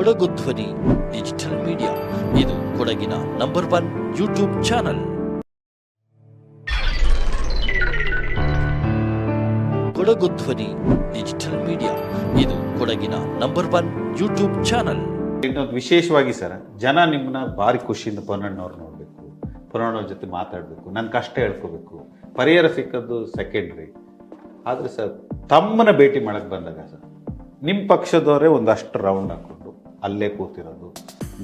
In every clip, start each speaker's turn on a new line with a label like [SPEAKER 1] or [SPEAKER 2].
[SPEAKER 1] Kodagu Dhwani digital media ಇದು ಕೊಡಗಿನ number one YouTube channel Kodagu Dhwani digital media ಇದು ಕೊಡಗಿನ ನಂಬರ್ ಒನ್ ಯೂಟ್ಯೂಬ್ ಚಾನಲ್
[SPEAKER 2] ವಿಶೇಷವಾಗಿ ಸರ್, ಜನ ನಿಮ್ಮನ್ನ ಭಾರಿ ಖುಷಿಯಿಂದ ಪೊನ್ನಣ್ಣವ್ರು ನೋಡಬೇಕು. ಪೊನ್ನಣ್ಣವ್ರ ಜೊತೆ ಮಾತಾಡಬೇಕು ನನ್ನ ಕಷ್ಟ ಹೇಳ್ಕೋಬೇಕು. ಪರಿಹಾರ ಸಿಕ್ಕದ್ದು ಸೆಕೆಂಡ್ರಿ ಆದರೆ ಸರ್ ತಮ್ಮನ ಭೇಟಿ ಮಾಡಕ್ಕೆ ಬಂದಾಗ ಸರ್ ನಿಮ್ಮ ಪಕ್ಷದವರೇ ಒಂದಷ್ಟು ರೌಂಡ್ ಹಾಕ್ಕೊಂಡು ಅಲ್ಲೇ ಕೂತಿರೋದು,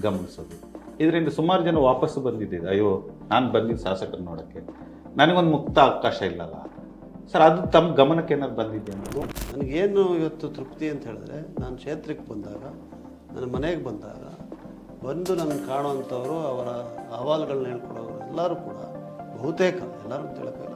[SPEAKER 2] ಗಮನಿಸೋದು. ಇದರಿಂದ ಸುಮಾರು ಜನ ವಾಪಸ್ಸು ಬಂದಿದ್ದೀರಿ ಅಯ್ಯೋ, ನಾನು ಬಂದಿದ್ದು ಶಾಸಕರು ನೋಡೋಕ್ಕೆ. ನನಗೊಂದು ಮುಕ್ತ ಅವಕಾಶ ಇಲ್ಲಲ್ಲ. ಸರ್, ಅದು ತಮ್ಮ ಗಮನಕ್ಕೆ ಏನಾದ್ರು ಬಂದಿದೆ ಅನ್ನೋದು
[SPEAKER 3] ನನಗೇನು ಇವತ್ತು ತೃಪ್ತಿ ಅಂತ ಹೇಳಿದ್ರೆ, ನಾನು ಕ್ಷೇತ್ರಕ್ಕೆ ಬಂದಾಗ, ನನ್ನ ಮನೆಗೆ ಬಂದಾಗ, ಬಂದು ನನ್ನ ಕಾಣುವಂಥವರು ಅವರ ಅಹವಾಲುಗಳನ್ನ ಹೇಳ್ಕೊಡೋರು ಎಲ್ಲರೂ ಕೂಡ ಬಹುತೇಕ, ಎಲ್ಲರೂ ಅಂತ ಹೇಳೋಕ್ಕಾಗಲ್ಲ.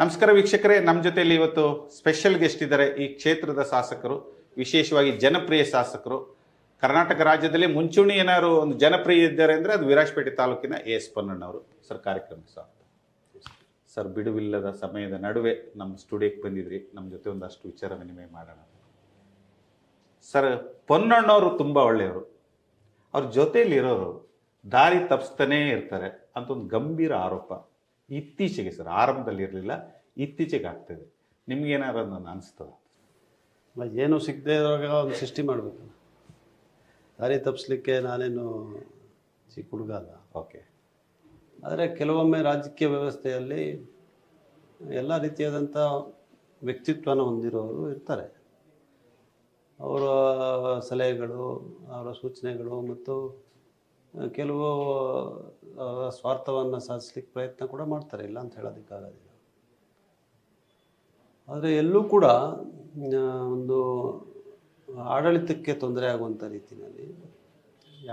[SPEAKER 2] ನಮಸ್ಕಾರ ವೀಕ್ಷಕರೇ ನಮ್ಮ ಜೊತೆಯಲ್ಲಿ ಇವತ್ತು ಸ್ಪೆಷಲ್ ಗೆಸ್ಟ್ ಇದ್ದಾರೆ ಈ ಕ್ಷೇತ್ರದ ಶಾಸಕರು, ವಿಶೇಷವಾಗಿ ಜನಪ್ರಿಯ ಶಾಸಕರು. ಕರ್ನಾಟಕ ರಾಜ್ಯದಲ್ಲಿ ಮುಂಚೂಣಿ ಏನಾದ್ರು ಒಂದು ಜನಪ್ರಿಯ ಇದ್ದಾರೆ ಅಂದರೆ ಅದು ವಿರಾಜಪೇಟೆ ತಾಲೂಕಿನ ಎ ಎಸ್ ಪೊನ್ನಣ್ಣವರು. ಸರ್ ಕಾರ್ಯಕ್ರಮ ಸ್ವಾಗತ. ಸರ್, ಬಿಡುವಿಲ್ಲದ ಸಮಯದ ನಡುವೆ ನಮ್ಮ ಸ್ಟುಡಿಯೋಕ್ಕೆ ಬಂದಿದ್ರಿ. ನಮ್ಮ ಜೊತೆ ಒಂದಷ್ಟು ವಿಚಾರ ವಿನಿಮಯ ಮಾಡೋಣ. ಸರ್, ಪೊನ್ನಣ್ಣವರು ತುಂಬ ಒಳ್ಳೆಯವರು. ಅವ್ರ ಜೊತೆಯಲ್ಲಿರೋರು ದಾರಿ ತಪ್ಪಿಸ್ತಾನೇ ಇರ್ತಾರೆ ಅಂತ ಒಂದು ಗಂಭೀರ ಆರೋಪ. ಇತ್ತೀಚೆಗೆ ಸರ್ ಆರಂಭದಲ್ಲಿ ಇರಲಿಲ್ಲ ಇತ್ತೀಚೆಗೆ ಆಗ್ತದೆ. ನಿಮ್ಗೇನಾರು ನಾನು ಅನಿಸ್ತದ?
[SPEAKER 3] ಅಲ್ಲ, ಏನು ಸಿಗದೆ ಇರುವಾಗ ಒಂದು ಸೃಷ್ಟಿ ಮಾಡಬೇಕು. ದಾರಿ ತಪ್ಪಿಸ್ಲಿಕ್ಕೆ ನಾನೇನು ಚಿಕ್ಕ ಹುಡುಗ ಅಲ್ಲ.
[SPEAKER 2] ಓಕೆ.
[SPEAKER 3] ಆದರೆ ಕೆಲವೊಮ್ಮೆ ರಾಜಕೀಯ ವ್ಯವಸ್ಥೆಯಲ್ಲಿ ಎಲ್ಲ ರೀತಿಯಾದಂಥ ವ್ಯಕ್ತಿತ್ವನ ಹೊಂದಿರೋರು ಇರ್ತಾರೆ. ಅವರ ಸಲಹೆಗಳು ಅವರ ಸೂಚನೆಗಳು ಮತ್ತು ಕೆಲವು ಸ್ವಾರ್ಥವನ್ನು ಸಾಧಿಸ್ಲಿಕ್ಕೆ ಪ್ರಯತ್ನ ಕೂಡ ಮಾಡ್ತಾರೆ, ಇಲ್ಲ ಅಂತ ಹೇಳೋದಕ್ಕಾಗೋದಿಲ್ಲ. ಆದರೆ ಎಲ್ಲೂ ಕೂಡ ಒಂದು ಆಡಳಿತಕ್ಕೆ ತೊಂದರೆ ಆಗುವಂಥ ರೀತಿಯಲ್ಲಿ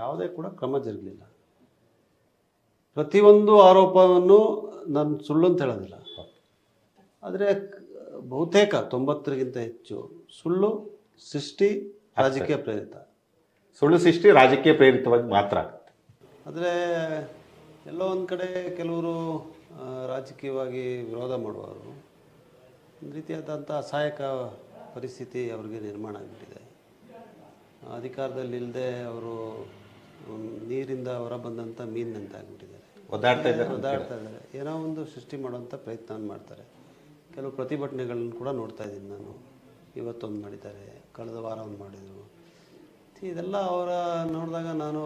[SPEAKER 3] ಯಾವುದೇ ಕೂಡ ಕ್ರಮ ಜರುಗಲಿಲ್ಲ. ಪ್ರತಿಯೊಂದು ಆರೋಪವನ್ನು ನಾನು ಸುಳ್ಳು ಅಂತ ಹೇಳೋದಿಲ್ಲ. ಆದರೆ ಬಹುತೇಕ, ತೊಂಬತ್ತರಿಗಿಂತ ಹೆಚ್ಚು ಸುಳ್ಳು, ಸೃಷ್ಟಿ, ರಾಜಕೀಯ ಪ್ರೇರಿತ.
[SPEAKER 2] ಸುಳ್ಳು, ಸೃಷ್ಟಿ, ರಾಜಕೀಯ ಪ್ರೇರಿತವಾಗಿ ಮಾತ್ರ
[SPEAKER 3] ಆದರೆ ಎಲ್ಲೋ ಒಂದು ಕಡೆ ಕೆಲವರು ರಾಜಕೀಯವಾಗಿ ವಿರೋಧ ಮಾಡುವವರು ಒಂದು ರೀತಿಯಾದಂಥ ಅಸಹಾಯಕ ಪರಿಸ್ಥಿತಿ ಅವರಿಗೆ ನಿರ್ಮಾಣ ಆಗಿಬಿಟ್ಟಿದೆ. ಅಧಿಕಾರದಲ್ಲಿಲ್ಲದೆ ಅವರು ನೀರಿಂದ ಹೊರ ಬಂದಂಥ ಮೀನಿನಂತೆ ಆಗಿಬಿಟ್ಟಿದ್ದಾರೆ.
[SPEAKER 2] ಒದ್ದಾಡ್ತಾ ಇದ್ದಾರೆ
[SPEAKER 3] ಒದ್ದಾಡ್ತಾ ಇದ್ದಾರೆ. ಏನೋ ಒಂದು ಸೃಷ್ಟಿ ಮಾಡುವಂಥ ಪ್ರಯತ್ನ ಮಾಡ್ತಾರೆ. ಕೆಲವು ಪ್ರತಿಭಟನೆಗಳನ್ನು ಕೂಡ ನೋಡ್ತಾ ಇದ್ದೀನಿ ನಾನು. ಇವತ್ತೊಂದು ಮಾಡಿದ್ದಾರೆ ಕಳೆದ ವಾರ ಒಂದು ಮಾಡಿದರು. ಇದೆಲ್ಲ ಅವರ ನೋಡಿದಾಗ ನಾನು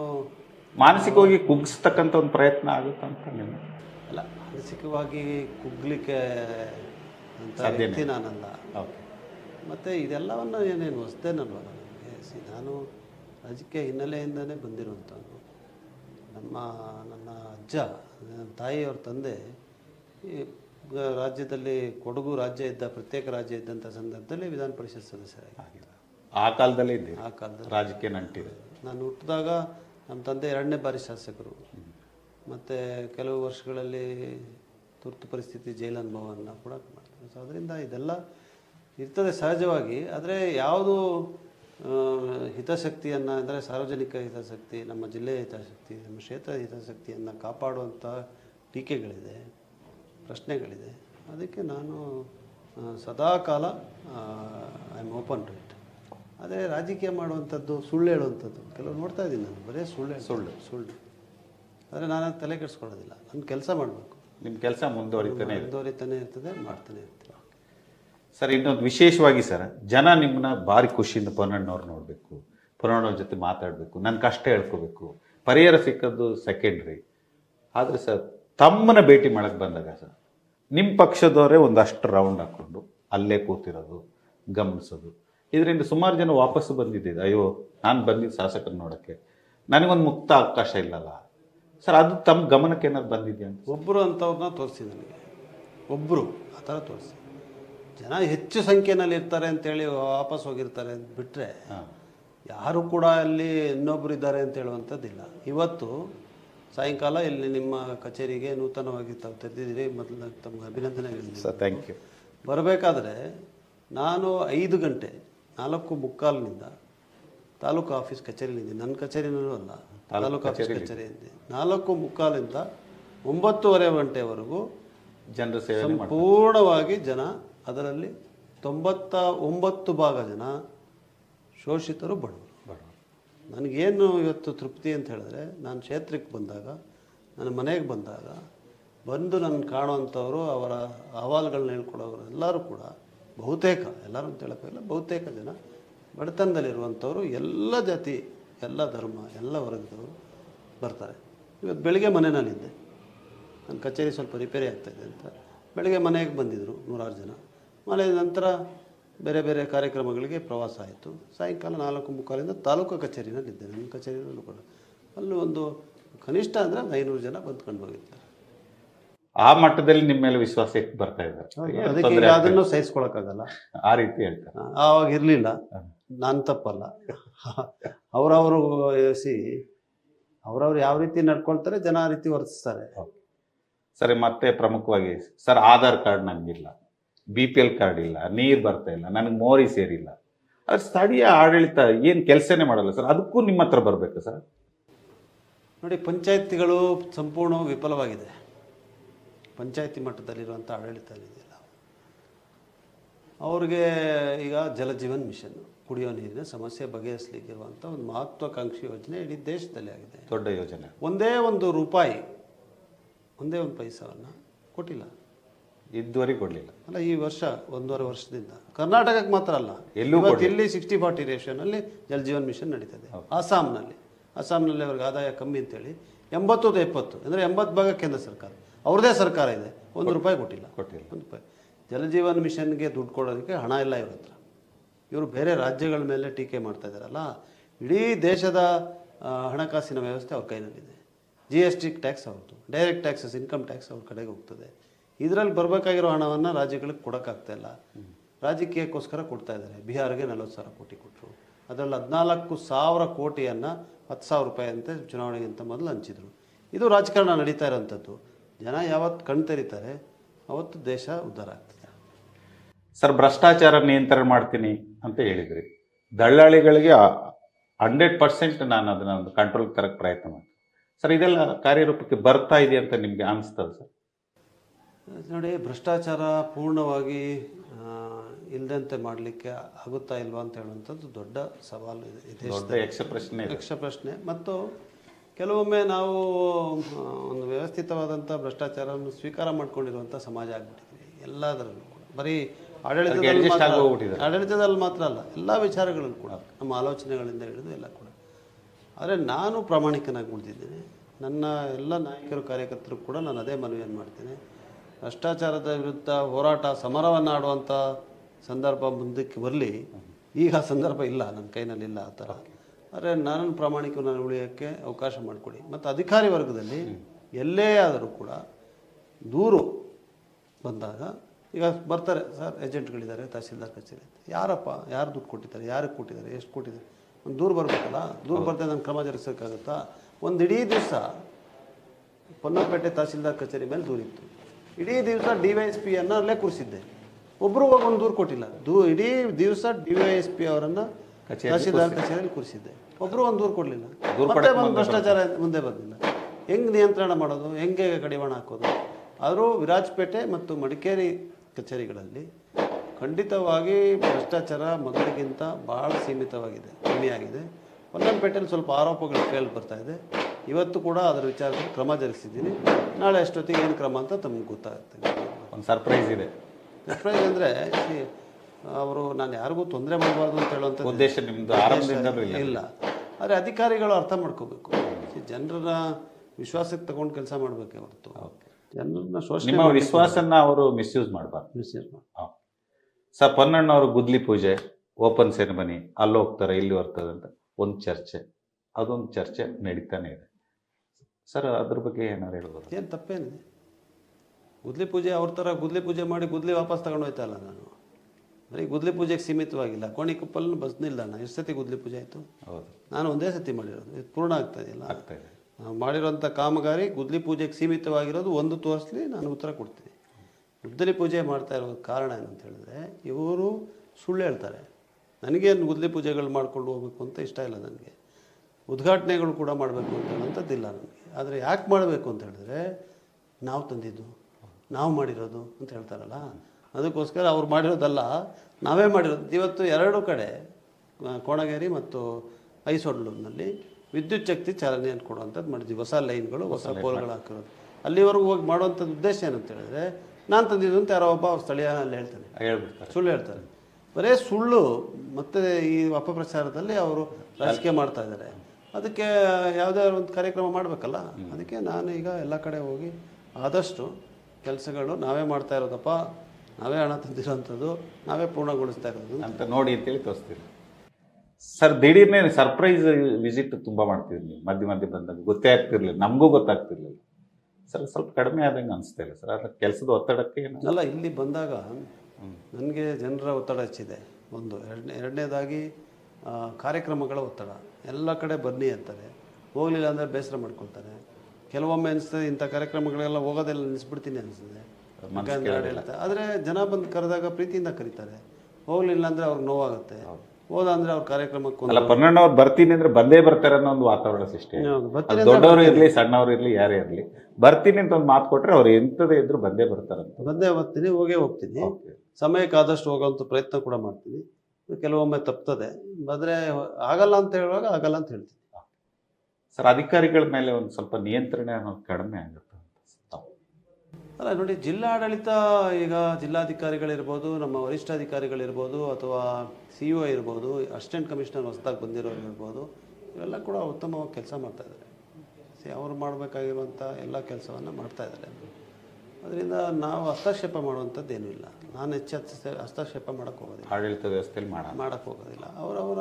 [SPEAKER 2] ಮಾನಸಿಕವಾಗಿ ಕುಗ್ಗಿಸ್ತಕ್ಕಂಥ ಒಂದು ಪ್ರಯತ್ನ ಆಗುತ್ತಂತ ನಿಮ್ಮ
[SPEAKER 3] ಅಲ್ಲ ಮಾನಸಿಕವಾಗಿ ಕುಗ್ಲಿಕ್ಕೆ ಅಂತ
[SPEAKER 2] ಹೇಳ್ತೀನಿ
[SPEAKER 3] ವ್ಯಕ್ತಿ ನಾನಲ್ಲ.
[SPEAKER 2] ಓಕೆ.
[SPEAKER 3] ಮತ್ತು ಇದೆಲ್ಲವನ್ನು ಏನೇನು ಹೊಸ್ದೇನಲ್ವ ನನಗೆ ಸಿ ನಾನು ರಾಜಕೀಯ ಹಿನ್ನೆಲೆಯಿಂದನೇ ಬಂದಿರುವಂಥದ್ದು. ನಮ್ಮ ನನ್ನ ಅಜ್ಜ ನನ್ನ ತಾಯಿಯವ್ರ ತಂದೆ ಈ ರಾಜ್ಯದಲ್ಲಿ ಕೊಡಗು ರಾಜ್ಯ ಇದ್ದ ಪ್ರತ್ಯೇಕ ರಾಜ್ಯ ಇದ್ದಂಥ ಸಂದರ್ಭದಲ್ಲಿ ವಿಧಾನ ಪರಿಷತ್ ಸದಸ್ಯರಾಗಿ
[SPEAKER 2] ಆ ಕಾಲದಲ್ಲೇ ಇದ್ದೆ
[SPEAKER 3] ಆ ಕಾಲದಲ್ಲಿ.
[SPEAKER 2] ರಾಜಕೀಯ ನಂಟಿದೆ.
[SPEAKER 3] ನಾನು ಹುಟ್ಟಿದಾಗ ನಮ್ಮ ತಂದೆ ಎರಡನೇ ಬಾರಿ ಶಾಸಕರು. ಮತ್ತು ಕೆಲವು ವರ್ಷಗಳಲ್ಲಿ ತುರ್ತು ಪರಿಸ್ಥಿತಿ ಜೈಲು ಅನುಭವವನ್ನು ಕೂಡ ಮಾಡ್ತಾರೆ. ಸೊ ಅದರಿಂದ ಇದೆಲ್ಲ ಇರ್ತದೆ ಸಹಜವಾಗಿ. ಆದರೆ ಯಾವುದು ಹಿತಾಸಕ್ತಿಯನ್ನು ಅಂದರೆ ಸಾರ್ವಜನಿಕ ಹಿತಾಸಕ್ತಿ, ನಮ್ಮ ಜಿಲ್ಲೆಯ ಹಿತಾಸಕ್ತಿ, ನಮ್ಮ ಕ್ಷೇತ್ರದ ಹಿತಾಸಕ್ತಿಯನ್ನು ಕಾಪಾಡುವಂಥ ಟೀಕೆಗಳಿದೆ, ಪ್ರಶ್ನೆಗಳಿದೆ. ಅದಕ್ಕೆ ನಾನು ಸದಾಕಾಲ I am open to it ಆದರೆ ರಾಜಕೀಯ ಮಾಡುವಂಥದ್ದು ಸುಳ್ಳು ಹೇಳುವಂಥದ್ದು. ಕೆಲವು ನೋಡ್ತಾ ಇದ್ದೀನಿ ನಾನು ಬರೀ ಸುಳ್ಳು ಸುಳ್ಳು. ಸುಳ್ಳು. ಆದರೆ ನಾನು ಅದ್ ತಲೆ ಕೆಡಿಸ್ಕೊಳ್ಳೋದಿಲ್ಲ. ನನ್ನ ಕೆಲಸ ಮಾಡಬೇಕು.
[SPEAKER 2] ನಿಮ್ಮ ಕೆಲಸ ಮುಂದುವರಿತಾನೆ
[SPEAKER 3] ಮುಂದುವರಿತಾನೆ ಇರ್ತದೆ ಮಾಡ್ತಾನೆ ಇರ್ತೀನಿ
[SPEAKER 2] ಸರ್ ಇನ್ನೊಂದು ವಿಶೇಷವಾಗಿ ಸರ್ ಜನ ನಿಮ್ಮನ್ನ ಭಾರಿ ಖುಷಿಯಿಂದ ಪೊನ್ನಣ್ಣವ್ರು ನೋಡಬೇಕು. ಪೊನ್ನಣ್ಣವ್ರ ಜೊತೆ ಮಾತಾಡಬೇಕು ನನ್ನ ಕಷ್ಟ ಹೇಳ್ಕೋಬೇಕು. ಪರಿಹಾರ ಸಿಕ್ಕದ್ದು ಸೆಕೆಂಡ್ರಿ ಆದರೆ ಸರ್ ತಮ್ಮನ ಭೇಟಿ ಮಾಡಕ್ಕೆ ಬಂದಾಗ ಸರ್ ನಿಮ್ಮ ಪಕ್ಷದವರೇ ಒಂದಷ್ಟು ರೌಂಡ್ ಹಾಕ್ಕೊಂಡು ಅಲ್ಲೇ ಕೂತಿರೋದು ಗಮನಿಸೋದು. ಇದರಿಂದ ಸುಮಾರು ಜನ ವಾಪಸ್ಸು ಬಂದಿದ್ದಿದ್ದು ಅಯ್ಯೋ ನಾನು ಬಂದಿದ್ದು ಶಾಸಕರು ನೋಡೋಕ್ಕೆ. ನನಗೊಂದು ಮುಕ್ತ ಅವಕಾಶ ಇಲ್ಲಲ್ಲ. ಸರ್ ಅದು ತಮ್ಮ ಗಮನಕ್ಕೆ ಏನಾದ್ರು ಬಂದಿದೆಯಾ ಅಂತ?
[SPEAKER 3] ಒಬ್ಬರು ಅಂಥವ್ರನ್ನ ತೋರಿಸಿ ನನಗೆ ಒಬ್ಬರು ಆ ಥರ ತೋರಿಸಿ. ಜನ ಹೆಚ್ಚು ಸಂಖ್ಯೆನಲ್ಲಿ ಇರ್ತಾರೆ ಅಂತೇಳಿ ವಾಪಸ್ ಹೋಗಿರ್ತಾರೆ ಅಂತ ಬಿಟ್ಟರೆ ಯಾರು ಕೂಡ ಅಲ್ಲಿ ಇನ್ನೊಬ್ಬರು ಇದ್ದಾರೆ ಅಂತ ಹೇಳುವಂಥದ್ದಿಲ್ಲ. ಇವತ್ತು ಸಾಯಂಕಾಲ ಇಲ್ಲಿ ನಿಮ್ಮ ಕಚೇರಿಗೆ ನೂತನವಾಗಿ ತಾವು ತೆರೆದಿದ್ದೀರಿ. ಮೊದಲು ತಮ್ಮ ಅಭಿನಂದನೆಗಳು.
[SPEAKER 2] ಸರ್ ಥ್ಯಾಂಕ್ ಯು
[SPEAKER 3] ಬರಬೇಕಾದ್ರೆ ನಾನು ಐದು ಗಂಟೆ ನಾಲ್ಕು ಮುಕ್ಕಾಲಿನಿಂದ ತಾಲೂಕು ಆಫೀಸ್ ಕಚೇರಿಲಿದ್ದೀನಿ ನನ್ನ ಕಚೇರಿನಲ್ಲೂ ಅಲ್ಲ ತಾಲೂಕು ಆಫೀಸ್ ಕಚೇರಿಯಿಂದ ನಾಲ್ಕು ಮುಕ್ಕಾಲಿಂದ ಒಂಬತ್ತುವರೆ ಗಂಟೆವರೆಗೂ
[SPEAKER 2] ಜನರ ಸೇವೆ
[SPEAKER 3] ಸಂಪೂರ್ಣವಾಗಿ ಜನ ಅದರಲ್ಲಿ ತೊಂಬತ್ತ ಒಂಬತ್ತು ಭಾಗ ಜನ ಶೋಷಿತರು ಬಡವರು. ನನಗೇನು ಇವತ್ತು ತೃಪ್ತಿ ಅಂತ ಹೇಳಿದ್ರೆ ನಾನು ಕ್ಷೇತ್ರಕ್ಕೆ ಬಂದಾಗ ನನ್ನ ಮನೆಗೆ ಬಂದಾಗ ಬಂದು ನನ್ನ ಕಾಣುವಂಥವರು ಅವರ ಅಹವಾಲುಗಳನ್ನ ಹೇಳ್ಕೊಡೋರು ಎಲ್ಲರೂ ಕೂಡ ಬಹುತೇಕ, ಎಲ್ಲರೂ ಅಂತ ಬಹುತೇಕ ಜನ ಬಡತನದಲ್ಲಿರುವಂಥವರು ಎಲ್ಲ ಜಾತಿ, ಎಲ್ಲ ಧರ್ಮ, ಎಲ್ಲ ವರ್ಗದವರು ಬರ್ತಾರೆ. ಇವತ್ತು ಬೆಳಿಗ್ಗೆ ಮನೆಯಲ್ಲಿದ್ದೆ ನನ್ನ ಕಚೇರಿ ಸ್ವಲ್ಪ ರಿಪೇರಿ ಆಗ್ತಾಯಿದೆ ಅಂತ. ಬೆಳಗ್ಗೆ ಮನೆಗೆ ಬಂದಿದ್ದರು ನೂರಾರು ಜನ. ಮನೆ ನಂತರ ಬೇರೆ ಬೇರೆ ಕಾರ್ಯಕ್ರಮಗಳಿಗೆ ಪ್ರವಾಸ ಆಯಿತು. ಸಾಯಂಕಾಲ ನಾಲ್ಕು ಮುಕ್ಕಾಲಿಂದ ತಾಲೂಕು ಕಚೇರಿನಲ್ಲಿದ್ದೆ. ನನ್ನ ಕಚೇರಿನಲ್ಲೂ ಕೂಡ. ಅಲ್ಲಿ ಒಂದು ಕನಿಷ್ಠ ಅಂದರೆ ಐನೂರು ಜನ ಬಂದ್ಕೊಂಡು ಹೋಗಿದ್ದಾರೆ.
[SPEAKER 2] ಆ ಮಟ್ಟದಲ್ಲಿ ನಿಮ್ಮ ಮೇಲೆ ವಿಶ್ವಾಸ ಇಟ್ಟು ಬರ್ತಾ ಇದ್ದಾರೆ.
[SPEAKER 3] ಅದನ್ನು ಸಹಿಸ್ಕೊಳಕ್ಕಾಗಲ್ಲ.
[SPEAKER 2] ಆ ರೀತಿ ಹೇಳ್ತಾರೆ.
[SPEAKER 3] ಅವಾಗ ಆವಾಗ ಇರಲಿಲ್ಲ. ನಾನು ತಪ್ಪಲ್ಲ. ಅವರವರು ಸಿ ಅವರವ್ರು ಯಾವ ರೀತಿ ನಡ್ಕೊಳ್ತಾರೆ ಜನ ಆ ರೀತಿ ವರ್ತಿಸ್ತಾರೆ.
[SPEAKER 2] ಸರಿ ಮತ್ತೆ ಪ್ರಮುಖವಾಗಿ ಸರ್ ಆಧಾರ್ ಕಾರ್ಡ್ ನನಗಿಲ್ಲ ಬಿ ಪಿ ಎಲ್ ಕಾರ್ಡ್ ಇಲ್ಲ ನೀರು ಬರ್ತಾ ಇಲ್ಲ ನನಗೆ ಮೋರಿ ಸೇರಿಲ್ಲ. ಅದು ಸ್ಥಳೀಯ ಆಡಳಿತ ಏನು ಕೆಲಸನೇ ಮಾಡಲ್ಲ ಸರ್ ಅದಕ್ಕೂ ನಿಮ್ಮ ಹತ್ರ ಬರಬೇಕು ಸರ್?
[SPEAKER 3] ನೋಡಿ ಪಂಚಾಯತಿಗಳು ಸಂಪೂರ್ಣ ವಿಫಲವಾಗಿದೆ. ಪಂಚಾಯತಿ ಮಟ್ಟದಲ್ಲಿರುವಂಥ ಆಡಳಿತ ಇದೆಯಲ್ಲ ಅವ್ರಿಗೆ ಈಗ ಜಲಜೀವನ್ ಮಿಷನ್ ಕುಡಿಯೋ ನೀರಿನ ಸಮಸ್ಯೆ ಬಗೆಹರಿಸಲಿಕ್ಕಿರುವಂಥ ಒಂದು ಮಹತ್ವಾಕಾಂಕ್ಷಿ ಯೋಜನೆ ಇಡೀ ದೇಶದಲ್ಲಿ ಆಗಿದೆ.
[SPEAKER 2] ದೊಡ್ಡ ಯೋಜನೆ.
[SPEAKER 3] ಒಂದೇ ಒಂದು ರೂಪಾಯಿ ಒಂದೇ ಒಂದು ಪೈಸವನ್ನು ಕೊಟ್ಟಿಲ್ಲ.
[SPEAKER 2] ಇದುವರೆಗೆ ಕೊಡಲಿಲ್ಲ.
[SPEAKER 3] ಅಲ್ಲ ಈ ವರ್ಷ ಒಂದೂವರೆ ವರ್ಷದಿಂದ. ಕರ್ನಾಟಕಕ್ಕೆ ಮಾತ್ರ ಅಲ್ಲ.
[SPEAKER 2] ಎಲ್ಲೂ
[SPEAKER 3] ಇವತ್ತು ಇಲ್ಲಿ ಸಿಕ್ಸ್ಟಿ ಫಾರ್ಟಿ ರೇಷನಲ್ಲಿ ಜಲ್ ಜೀವನ್ ಮಿಷನ್ ನಡೀತದೆ. ಅಸ್ಸಾಂನಲ್ಲಿ. ಅಸ್ಸಾಂನಲ್ಲಿ ಅವ್ರಿಗೆ ಆದಾಯ ಕಮ್ಮಿ ಅಂತೇಳಿ ಎಂಬತ್ತು ಎಪ್ಪತ್ತು ಅಂದರೆ ಎಂಬತ್ತು ಭಾಗ ಕೇಂದ್ರ ಸರ್ಕಾರ. ಅವ್ರದ್ದೇ ಸರ್ಕಾರ ಇದೆ. ಒಂದು ರೂಪಾಯಿ ಕೊಟ್ಟಿಲ್ಲ.
[SPEAKER 2] ಕೊಟ್ಟಿಲ್ಲ.
[SPEAKER 3] ಒಂದು ರೂಪಾಯಿ. ಜಲಜೀವನ್ ಮಿಷನ್ಗೆ ದುಡ್ಡು ಕೊಡೋದಕ್ಕೆ ಹಣ ಇಲ್ಲ ಇವ್ರ ಹತ್ರ. ಇವರು ಬೇರೆ ರಾಜ್ಯಗಳ ಮೇಲೆ ಟೀಕೆ ಮಾಡ್ತಾ ಇದ್ದಾರಲ್ಲ ಇಡೀ ದೇಶದ ಹಣಕಾಸಿನ ವ್ಯವಸ್ಥೆ ಅವ್ರ ಕೈನಲ್ಲಿದೆ. ಜಿ ಎಸ್ ಟಿ ಟ್ಯಾಕ್ಸ್ ಅವ್ರದ್ದು. ಡೈರೆಕ್ಟ್ ಟ್ಯಾಕ್ಸಸ್ ಇನ್ಕಮ್ ಟ್ಯಾಕ್ಸ್ ಅವ್ರ ಕಡೆಗೆ ಹೋಗ್ತದೆ. ಇದರಲ್ಲಿ ಬರಬೇಕಾಗಿರೋ ಹಣವನ್ನು ರಾಜ್ಯಗಳಿಗೆ ಕೊಡೋಕ್ಕಾಗ್ತಾ ಇಲ್ಲ. ರಾಜಕೀಯಕ್ಕೋಸ್ಕರ ಕೊಡ್ತಾ ಇದ್ದಾರೆ. ಬಿಹಾರ್ಗೆ ನಲ್ವತ್ತು ಸಾವಿರ ಕೋಟಿ ಕೊಟ್ಟರು ಅದರಲ್ಲಿ ಹದಿನಾಲ್ಕು ಸಾವಿರ ಕೋಟಿಯನ್ನು ಹತ್ತು ಸಾವಿರ ರೂಪಾಯಿ ಅಂತ ಚುನಾವಣೆಗಿಂತ ಮೊದಲು ಹಂಚಿದ್ರು. ಇದು ರಾಜಕಾರಣ ನಡೀತಾ ಇರೋವಂಥದ್ದು ಜನ ಯಾವತ್ತು ಕಣ್ ತೆರೀತಾರೆ ಅವತ್ತು ದೇಶ ಉದ್ಧಾರ ಆಗ್ತದೆ.
[SPEAKER 2] ಸರ್ ಭ್ರಷ್ಟಾಚಾರ ನಿಯಂತ್ರಣ ಮಾಡ್ತೀನಿ ಅಂತ ಹೇಳಿದ್ರಿ. ದಳ್ಳಾಳಿಗಳಿಗೆ ಹಂಡ್ರೆಡ್ ಪರ್ಸೆಂಟ್ ನಾನು ಅದನ್ನ ಒಂದು ಕಂಟ್ರೋಲ್ ತರಕ್ಕೆ ಪ್ರಯತ್ನ ಮಾಡ್ತೀನಿ. ಸರ್ ಇದೆಲ್ಲ ಕಾರ್ಯರೂಪಕ್ಕೆ ಬರ್ತಾ ಇದೆ ಅಂತ ನಿಮಗೆ ಅನಿಸ್ತದೆ ಸರ್?
[SPEAKER 3] ನೋಡಿ ಭ್ರಷ್ಟಾಚಾರ ಪೂರ್ಣವಾಗಿ ಇಲ್ಲದಂತೆ ಮಾಡಲಿಕ್ಕೆ ಆಗುತ್ತಾ ಇಲ್ವಾ ಅಂತ ಹೇಳುವಂಥದ್ದು ದೊಡ್ಡ ಸವಾಲು ಇದೆ.
[SPEAKER 2] ದೊಡ್ಡ ಯಕ್ಷ ಪ್ರಶ್ನೆ
[SPEAKER 3] ಯಕ್ಷ ಪ್ರಶ್ನೆ ಮತ್ತು ಕೆಲವೊಮ್ಮೆ ನಾವು ಒಂದು ವ್ಯವಸ್ಥಿತವಾದಂಥ ಭ್ರಷ್ಟಾಚಾರವನ್ನು ಸ್ವೀಕಾರ ಮಾಡ್ಕೊಂಡಿರುವಂಥ ಸಮಾಜ ಆಗ್ಬಿಟ್ಟಿದ್ವಿ ಎಲ್ಲದರಲ್ಲೂ ಕೂಡ. ಬರೀ ಆಡಳಿತದಲ್ಲಿ ಮಾತ್ರ- ಆಡಳಿತದಲ್ಲಿ ಮಾತ್ರ ಅಲ್ಲ. ಎಲ್ಲ ವಿಚಾರಗಳಲ್ಲೂ ಕೂಡ. ನಮ್ಮ ಆಲೋಚನೆಗಳಿಂದ ಹಿಡಿದು ಎಲ್ಲ ಕೂಡ. ಆದರೆ ನಾನು ಪ್ರಾಮಾಣಿಕನಾಗಿ ಉಳಿದಿದ್ದೇನೆ. ನನ್ನ ಎಲ್ಲ ನಾಯಕರು ಕಾರ್ಯಕರ್ತರು ಕೂಡ ನಾನು ಅದೇ ಮನವಿಯನ್ನು ಮಾಡ್ತೇನೆ. ಭ್ರಷ್ಟಾಚಾರದ ವಿರುದ್ಧ ಹೋರಾಟ ಸಮರವನ್ನು ಆಡುವಂಥ ಸಂದರ್ಭ ಮುಂದಕ್ಕೆ ಬರಲಿ. ಈಗ ಸಂದರ್ಭ ಇಲ್ಲ. ನನ್ನ ಕೈನಲ್ಲಿಲ್ಲ ಆ ಥರ ಆದರೆ ನಾನು ಪ್ರಾಮಾಣಿಕನಾಗಿ ಉಳಿಯೋಕ್ಕೆ ಅವಕಾಶ ಮಾಡಿಕೊಡಿ. ಮತ್ತು ಅಧಿಕಾರಿ ವರ್ಗದಲ್ಲಿ ಎಲ್ಲೇ ಆದರೂ ಕೂಡ ದೂರು ಬಂದಾಗ ಈಗ ಬರ್ತಾರೆ ಸರ್ ಏಜೆಂಟ್ಗಳಿದ್ದಾರೆ ತಹಸೀಲ್ದಾರ್ ಕಚೇರಿ ಅಂತ. ಯಾರಪ್ಪ ಯಾರು ದುಡ್ಡು ಕೊಟ್ಟಿದ್ದಾರೆ ಯಾರಿಗೆ ಕೊಟ್ಟಿದ್ದಾರೆ ಎಷ್ಟು ಕೊಟ್ಟಿದ್ದಾರೆ? ಒಂದು ದೂರು ಬರಬೇಕಲ್ಲ ದೂರು ಬರ್ತಾ ನಾನು ಕ್ರಮ ಜರುಗಿಸೋಕ್ಕಾಗುತ್ತಾ? ಒಂದು ಇಡೀ ದಿವಸ ಪೊನ್ನಪೇಟೆ ತಹಸೀಲ್ದಾರ್ ಕಚೇರಿ ಮೇಲೆ ದೂರಿತ್ತು ಇಡೀ ದಿವಸ ಡಿ ವೈ ಎಸ್ ಪಿಯನ್ನು ಅಲ್ಲೇ ಕೂರಿಸಿದ್ದೆ. ಒಬ್ಬರು ಹೋಗಿ ಒಂದು ದೂರು ಕೊಟ್ಟಿಲ್ಲ. ದೂ ಇಡೀ ದಿವಸ ಡಿ ವೈ ಎಸ್ ಪಿ ಅವರನ್ನು ತಹಸೀಲ್ದಾರ್ ಕಚೇರಿಯಲ್ಲಿ ಕೂರಿಸಿದ್ದೆ. ಒಬ್ಬರು ಒಂದು ದೂರು ಕೊಡಲಿಲ್ಲ. ಮತ್ತೆ ಒಂದು ಭ್ರಷ್ಟಾಚಾರ ಮುಂದೆ ಬಂದಿಲ್ಲ. ಹೆಂಗೆ ನಿಯಂತ್ರಣ ಮಾಡೋದು? ಹೆಂಗೆ ಕಡಿವಾಣ ಹಾಕೋದು? ಆದರೂ ವಿರಾಜಪೇಟೆ ಮತ್ತು ಮಡಿಕೇರಿ ಕಚೇರಿಗಳಲ್ಲಿ ಖಂಡಿತವಾಗಿ ಭ್ರಷ್ಟಾಚಾರ ಮೊದಲಿಗಿಂತ ಭಾಳ ಸೀಮಿತವಾಗಿದೆ ಕಮ್ಮಿಯಾಗಿದೆ ಹೊನ್ನಂಪೇಟೆಯಲ್ಲಿ ಸ್ವಲ್ಪ ಆರೋಪಗಳು ಕೇಳಿ ಬರ್ತಾ ಇದೆ. ಇವತ್ತು ಕೂಡ ಅದರ ವಿಚಾರದಲ್ಲಿ ಕ್ರಮ ಜರುಗಿಸಿದ್ದೀನಿ. ನಾಳೆ ಅಷ್ಟೊತ್ತಿಗೆ ಏನು ಕ್ರಮ ಅಂತ ತಮಗೆ ಗೊತ್ತಾಗುತ್ತೆ.
[SPEAKER 2] ಒಂದು ಸರ್ಪ್ರೈಸ್ ಇದೆ.
[SPEAKER 3] ಸರ್ಪ್ರೈಸ್ ಅಂದರೆ ಅವರು ನಾನು ಯಾರಿಗೂ ತೊಂದರೆ ಮಾಡಬಾರ್ದು ಅಂತ ಹೇಳುವಂಥ
[SPEAKER 2] ಉದ್ದೇಶ ನಿಮ್ಮದು ಆರಂಭದಿಂದಲೂ ಇಲ್ಲ.
[SPEAKER 3] ಆದರೆ ಅಧಿಕಾರಿಗಳು ಅರ್ಥ ಮಾಡ್ಕೋಬೇಕು. ಜನರನ್ನ ವಿಶ್ವಾಸಕ್ಕೆ ತಗೊಂಡು ಕೆಲಸ ಮಾಡಬೇಕೆ ಹೊರತು. ಜನರನ್ನ ಶೋಷಣೆ
[SPEAKER 2] ವಿಶ್ವಾಸನ ಅವರು ಮಿಸ್ಯೂಸ್ ಮಾಡಬಾರ್ದು.
[SPEAKER 3] ಮಿಸ್ಯೂಸ್ ಮಾಡಿ
[SPEAKER 2] ಸರ್ ಪೊನ್ನಣ್ಣವ್ರ ಗುದ್ಲಿ ಪೂಜೆ ಓಪನ್ ಸೆರೆಮನಿ ಅಲ್ಲಿ ಹೋಗ್ತಾರೆ ಇಲ್ಲಿ ಬರ್ತದೆ ಅಂತ ಒಂದು ಚರ್ಚೆ. ಅದೊಂದು ಚರ್ಚೆ ನಡೀತಾನೆ ಇದೆ. ಸರ್ ಅದ್ರ ಬಗ್ಗೆ ಏನಾರು ಹೇಳ್ಬೋದು?
[SPEAKER 3] ಏನು ತಪ್ಪೇನಿದೆ? ಗುದ್ಲಿ ಪೂಜೆ ಅವ್ರ ಥರ ಗುದ್ಲಿ ಪೂಜೆ ಮಾಡಿ ಗುದ್ಲಿ ವಾಪಸ್ ತಗೊಂಡು ಹೋಯ್ತಲ್ಲ ನಾನು. ಬರೀ ಗುದ್ಲಿ ಪೂಜೆಗೆ ಸೀಮಿತವಾಗಿಲ್ಲ. ಕೋಣಿಕೊಪ್ಪಲ್ ಬಸ್ ನಿಲ್ದಾಣ ಎಷ್ಟು ಸತಿ ಗುದ್ಲಿ ಪೂಜೆ ಆಯಿತು?
[SPEAKER 2] ಹೌದು.
[SPEAKER 3] ನಾನು ಒಂದೇ ಸತಿ ಮಾಡಿರೋದು. ಇದು ಪೂರ್ಣ ಆಗ್ತಾ ಇದೆಯಲ್ಲ?
[SPEAKER 2] ಆಗ್ತಾ ಇದೆ.
[SPEAKER 3] ನಾವು ಮಾಡಿರೋಂಥ ಕಾಮಗಾರಿ ಗುದ್ಲಿ ಪೂಜೆಗೆ ಸೀಮಿತವಾಗಿರೋದು. ಒಂದು ತೋರಿಸ್ಲಿ ನಾನು ಉತ್ತರ ಕೊಡ್ತೀನಿ. ಗುದ್ದಲಿ ಪೂಜೆ ಮಾಡ್ತಾ ಇರೋ ಕಾರಣ ಏನಂತ ಹೇಳಿದ್ರೆ ಇವರು ಸುಳ್ಳು ಹೇಳ್ತಾರೆ. ನನಗೇನು ಗುದ್ಲಿ ಪೂಜೆಗಳು ಮಾಡ್ಕೊಂಡು ಹೋಗ್ಬೇಕು ಅಂತ ಇಷ್ಟ ಇಲ್ಲ ನನಗೆ. ಉದ್ಘಾಟನೆಗಳು ಕೂಡ ಮಾಡಬೇಕು ಅಂತ ಹೇಳೋಂಥದ್ದಿಲ್ಲ ನನಗೆ. ಆದರೆ ಯಾಕೆ ಮಾಡಬೇಕು ಅಂತ ಹೇಳಿದ್ರೆ ನಾವು ತಂದಿದ್ದು. ನಾವು ಮಾಡಿರೋದು ಅಂತ ಹೇಳ್ತಾರಲ್ಲ? ಅದಕ್ಕೋಸ್ಕರ ಅವ್ರು ಮಾಡಿರೋದಲ್ಲ ನಾವೇ ಮಾಡಿರೋದು. ಇವತ್ತು ಎರಡು ಕಡೆ ಕೋಣಗೇರಿ ಮತ್ತು ಐಸೊಡ್ಲೂರಿನಲ್ಲಿ ವಿದ್ಯುತ್ ಶಕ್ತಿ ಚಾಲನೆಯನ್ನು ಕೊಡುವಂಥದ್ದು ಮಾಡಿದ್ವಿ. ಹೊಸ ಲೈನ್ಗಳು ಹೊಸ ಪೋಲ್ಗಳು ಹಾಕಿರೋದು. ಅಲ್ಲಿವರೆಗೂ ಹೋಗಿ ಮಾಡುವಂಥದ್ದು ಉದ್ದೇಶ ಏನಂತ ಹೇಳಿದ್ರೆ ನಾನು ತಂದಿದ್ದು ಅಂತ ಯಾರೋ ಒಬ್ಬ ಸ್ಥಳೀಯ ಅಲ್ಲಿ ಹೇಳ್ತಾನೆ.
[SPEAKER 2] ಹೇಳ್ಬಿಡ್ತಾರೆ.
[SPEAKER 3] ಸುಳ್ಳು ಹೇಳ್ತಾರೆ. ಬರೇ ಸುಳ್ಳು ಮತ್ತು ಈ ಅಪಪ್ರಚಾರದಲ್ಲಿ ಅವರು ರಾಜಕೀಯ ಮಾಡ್ತಾ ಇದ್ದಾರೆ. ಅದಕ್ಕೆ ಯಾವುದೇ ಒಂದು ಕಾರ್ಯಕ್ರಮ ಮಾಡಬೇಕಲ್ಲ? ಅದಕ್ಕೆ ನಾನು ಈಗ ಎಲ್ಲ ಕಡೆ ಹೋಗಿ ಆದಷ್ಟು ಕೆಲಸಗಳು ನಾವೇ ಮಾಡ್ತಾ ಇರೋದಪ್ಪ. ನಾವೇ ಹಣ ತಂದಿರೋಂಥದ್ದು ನಾವೇ ಪೂರ್ಣಗೊಳಿಸ್ತಾ ಇರೋದು
[SPEAKER 2] ಅಂತ. ನೋಡಿ ಅಂತೇಳಿ ತೋರಿಸ್ತೀರಿ ಸರ್ ದಿಢೀರ್ನೇ ಸರ್ಪ್ರೈಸ್ ವಿಸಿಟ್ ತುಂಬ ಮಾಡ್ತಿದ್ರಿ ನೀವು. ಮಧ್ಯ ಮಧ್ಯ ಬಂದಾಗ ಗೊತ್ತೇ ಆಗ್ತಿರ್ಲಿಲ್ಲ ನಮಗೂ ಗೊತ್ತಾಗ್ತಿರ್ಲಿಲ್ಲ. ಸರ್ ಸ್ವಲ್ಪ ಕಡಿಮೆ ಆದಂಗೆ ಅನಿಸ್ತಾ ಇಲ್ಲ ಸರ್ ಅದ್ರ ಕೆಲಸದ ಒತ್ತಡಕ್ಕೆ
[SPEAKER 3] ಅಲ್ಲ ಇಲ್ಲಿ ಬಂದಾಗ ನನಗೆ ಜನರ ಒತ್ತಡ ಹೆಚ್ಚಿದೆ. ಒಂದು ಎರಡನೇ ಎರಡನೇದಾಗಿ ಕಾರ್ಯಕ್ರಮಗಳ ಒತ್ತಡ. ಎಲ್ಲ ಕಡೆ ಬನ್ನಿ ಅಂತಾರೆ. ಹೋಗಲಿಲ್ಲ ಅಂದರೆ ಬೇಸರ ಮಾಡ್ಕೊಳ್ತಾರೆ. ಕೆಲವೊಮ್ಮೆ ಅನಿಸ್ತದೆ ಇಂಥ ಕಾರ್ಯಕ್ರಮಗಳೆಲ್ಲ ಹೋಗೋದೆಲ್ಲ ನಿಲ್ಲಿಸ್ಬಿಡ್ತೀನಿ ಅನಿಸ್ತದೆ. ಆದರೆ ಜನ ಬಂದು ಕರೆದಾಗ ಪ್ರೀತಿಯಿಂದ ಕರೀತಾರೆ. ಹೋಗ್ಲಿಲ್ಲ ಅಂದ್ರೆ ಅವ್ರಿಗೆ ನೋವಾಗುತ್ತೆ. ಹೋದ. ಅಂದ್ರೆ ಅವ್ರ ಕಾರ್ಯಕ್ರಮಕ್ಕೆ
[SPEAKER 2] ಅಲ್ಲ ಪನ್ನಣ್ಣವ್ರು ಬರ್ತೀನಿ ಅಂದ್ರೆ ಬಂದೇ ಬರ್ತಾರೆ ಅನ್ನೋ ಒಂದು ವಾತಾವರಣ ಸೃಷ್ಟಿ ದೊಡ್ಡವರು ಇರ್ಲಿ ಸಣ್ಣವ್ರು ಇರ್ಲಿ ಯಾರೇ ಇರ್ಲಿ ಬರ್ತೀನಿ ಅಂತ ಒಂದು ಮಾತು ಕೊಟ್ರೆ ಅವ್ರು ಎಂತದೇ ಇದ್ರು ಬಂದೇ ಬರ್ತಾರಂತ
[SPEAKER 3] ಬಂದೇ ಬರ್ತೀನಿ ಹೋಗೇ ಹೋಗ್ತೀನಿ. ಸಮಯಕ್ಕೆ ಆದಷ್ಟು ಹೋಗೋಂಥ ಪ್ರಯತ್ನ ಕೂಡ ಮಾಡ್ತೀನಿ. ಕೆಲವೊಮ್ಮೆ ತಪ್ತದೆ. ಆದರೆ ಆಗಲ್ಲ ಅಂತ ಹೇಳುವಾಗ ಆಗಲ್ಲ ಅಂತ ಹೇಳ್ತೀನಿ.
[SPEAKER 2] ಸರ್ ಅಧಿಕಾರಿಗಳ ಮೇಲೆ ಒಂದು ಸ್ವಲ್ಪ ನಿಯಂತ್ರಣ ಕಡಿಮೆ ಆಗುತ್ತೆ.
[SPEAKER 3] ಅಲ್ಲ ನೋಡಿ ಜಿಲ್ಲಾಡಳಿತ ಈಗ ಜಿಲ್ಲಾಧಿಕಾರಿಗಳಿರ್ಬೋದು ನಮ್ಮ ವರಿಷ್ಠಾಧಿಕಾರಿಗಳಿರ್ಬೋದು ಅಥವಾ ಸಿ ಇ ಇರ್ಬೋದು ಅಸಿಸ್ಟೆಂಟ್ ಕಮಿಷನರ್ ಹೊಸದಾಗಿ ಬಂದಿರೋರು ಇರ್ಬೋದು ಇವೆಲ್ಲ ಕೂಡ ಉತ್ತಮವಾಗಿ ಕೆಲಸ ಮಾಡ್ತಾಯಿದ್ದಾರೆ ಸಿ ಅವರು ಮಾಡಬೇಕಾಗಿರುವಂಥ ಎಲ್ಲ ಕೆಲಸವನ್ನು ಮಾಡ್ತಾಯಿದ್ದಾರೆ ಅದರಿಂದ ನಾವು ಹಸ್ತಕ್ಷೇಪ ಮಾಡುವಂಥದ್ದು ಏನೂ ಇಲ್ಲ. ನಾನು ಹೆಚ್ಚು ಹಸ್ತ- ಹಸ್ತಕ್ಷೇಪ ಮಾಡೋಕ್ಕೆ ಹೋಗೋದಿಲ್ಲ.
[SPEAKER 2] ಆಡಳಿತ ವ್ಯವಸ್ಥೆಯಲ್ಲಿ ಮಾಡ.
[SPEAKER 3] ಮಾಡೋಕ್ಕೆ ಹೋಗೋದಿಲ್ಲ. ಅವರವರ